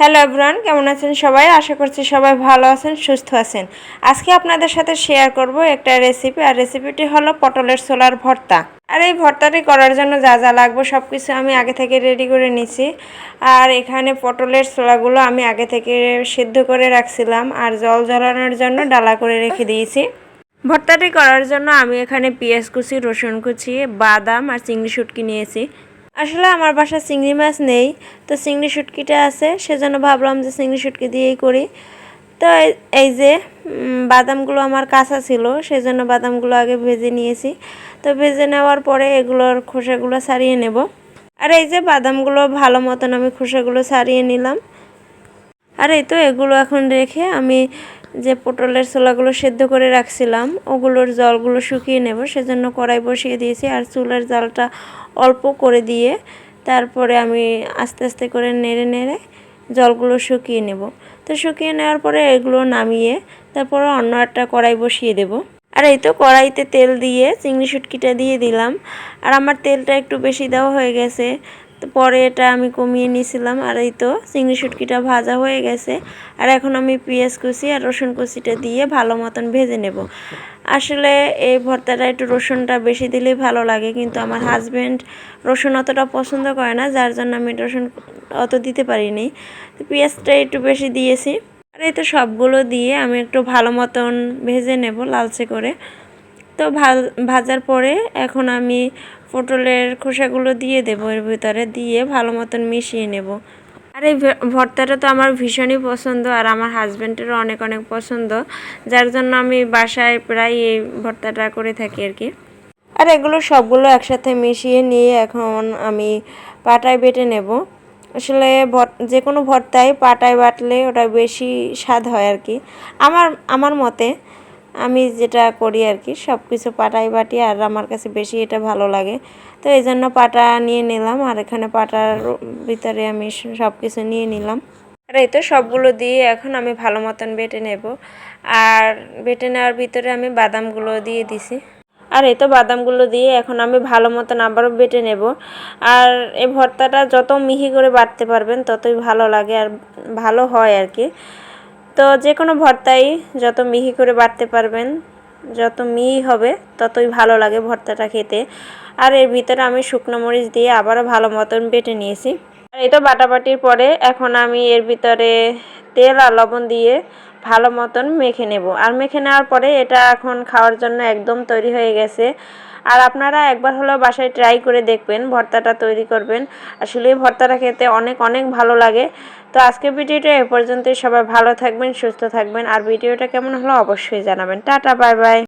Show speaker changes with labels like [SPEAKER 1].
[SPEAKER 1] Hello everyone কেমন আছেন সবাই? আশা করছি সবাই ভালো আছেন, সুস্থ আছেন। আজকে আপনাদের সাথে শেয়ার করব একটা রেসিপি আর রেসিপিটি হলো পটলের ছোলার ভর্তা। আর এই ভর্তাটি করার জন্য যা যা লাগবে সব কিছু আমি আগে থেকে রেডি করে নিছি। আর এখানে পটলের ছোলাগুলো আমি আগে থেকে সিদ্ধ করে রাখছিলাম, আর জল জ্বালানোর জন্য ডালা করে রেখে দিয়েছি। ভর্তাটি করার জন্য আমি এখানে পেঁয়াজ কুচি, রসুন কুচি, বাদাম, আর চিংড়ি শুটকি নিয়েছি। আসলে আমার বাসায় চিংড়ি মাছ নেই, তো চিংড়ি শুটকিটা আছে, সেজন্য ভাবলাম যে চিংড়ি শুটকি দিয়েই করি। তো এই- যে বাদামগুলো আমার কাঁচা ছিল, সেজন্য বাদামগুলো আগে ভেজে নিয়েছি। তো ভেজে নেওয়ার পরে এগুলোর খোসাগুলো ছাড়িয়ে নেব। আর এই যে বাদামগুলো ভালো মতন আমি খোসাগুলো ছাড়িয়ে নিলাম। আর এই তো এগুলো এখন রেখে আমি যে পটলের ছোলাগুলো সেদ্ধ করে রাখছিলাম, ওগুলোর জলগুলো শুকিয়ে নেব, সেজন্য কড়াই বসিয়ে দিয়েছি আর চুলার জালটা অল্প করে দিয়ে তারপরে আমি আস্তে আস্তে করে নেড়ে নেড়ে জলগুলো শুকিয়ে নেব। তো শুকিয়ে নেওয়ার পরে এগুলো নামিয়ে তারপরে অন্য একটা কড়াই বসিয়ে দেব। আর এই তো কড়াইতে তেল দিয়ে চিংড়ি শুটকিটা দিয়ে দিলাম। আর আমার তেলটা একটু বেশি দেওয়া হয়ে গেছে। পরে এটা আমি কমিয়ে নিয়েছিলাম, আর এই তো চিংড়ি শুটকিটা ভাজা হয়ে গেছে। আর এখন আমি পেঁয়াজ কুচি আর রসুন কুচিটা দিয়ে ভালো মতন ভেজে নেব। আসলে এই ভর্তাটা একটু রসুনটা বেশি দিলেই ভালো লাগে, কিন্তু আমার হাজব্যান্ড রসুন অতটা পছন্দ করে না, যার জন্য আমি রসুন অত দিতে পারিনি। পেঁয়াজটা একটু বেশি দিয়েছি। আর এই তো সবগুলো দিয়ে আমি একটু ভালো মতন ভেজে নেব লালচে করে। তো ভাজার পরে এখন আমি পটলের খোসাগুলো দিয়ে দেবো, এর ভিতরে দিয়ে ভালো মতন মিশিয়ে নেব। আর এই ভর্তাটা তো আমার ভীষণই পছন্দ আর আমার হাজব্যান্ডেরও অনেক অনেক পছন্দ। যার জন্য আমি বাসায় প্রায় এই ভর্তাটা করে থাকি আর কি। আর এগুলো সবগুলো একসাথে মিশিয়ে নিয়ে এখন আমি পাটায় বেটে নেব। আসলে যে কোনো ভর্তায় পাটায় বাটলে ওটা বেশি স্বাদ হয় আর কি। আমার আমার মতে আমি যেটা করি আর কি সব কিছু পাটাই বাটি আর আমার কাছে বেশি এটা ভালো লাগে। তো এই জন্য পাটা নিয়ে নিলাম আর এখানে পাটার ভিতরে আমি সব কিছু নিয়ে নিলাম। আর এই তো সবগুলো দিয়ে এখন আমি ভালো মতন বেটে নেব। আর বেটে নেওয়ার ভিতরে আমি বাদামগুলো দিয়ে দিছি। আর এই তো বাদামগুলো দিয়ে এখন আমি ভালো মতন আবারও বেটে নেব। আর এই ভর্তাটা যত মিহি করে বাটতে পারবেন ততই ভালো লাগে আর ভালো হয় আর কি। তো যে কোনো ভর্তাই যত মিহি করে বাটতে পারবেন, যত মিহি হবে ততই ভালো লাগে ভর্তাটা খেতে। আর এর ভিতরে আমি শুকনো মরিচ দিয়ে আবারও ভালো মতন বেটে নিয়েছি। আর এই তো বাটাবাটির পরে এখন আমি এর ভিতরে তেল আর লবণ দিয়ে ভালো মতন মেখে নেব। আর মেখে নেওয়ার পরে এটা এখন খাওয়ার জন্য একদম তৈরি হয়ে গেছে। আর আপনারা একবার হলেও বাসায় ট্রাই করে দেখবেন, ভর্তাটা তৈরি করবেন। আসলে ভর্তাটা খেতে অনেক অনেক ভালো লাগে। তো আজকে ভিডিওটা এ পর্যন্তই। সবাই ভালো থাকবেন, সুস্থ থাকবেন। আর ভিডিওটা কেমন হলো অবশ্যই জানাবেন। Tata, bye bye.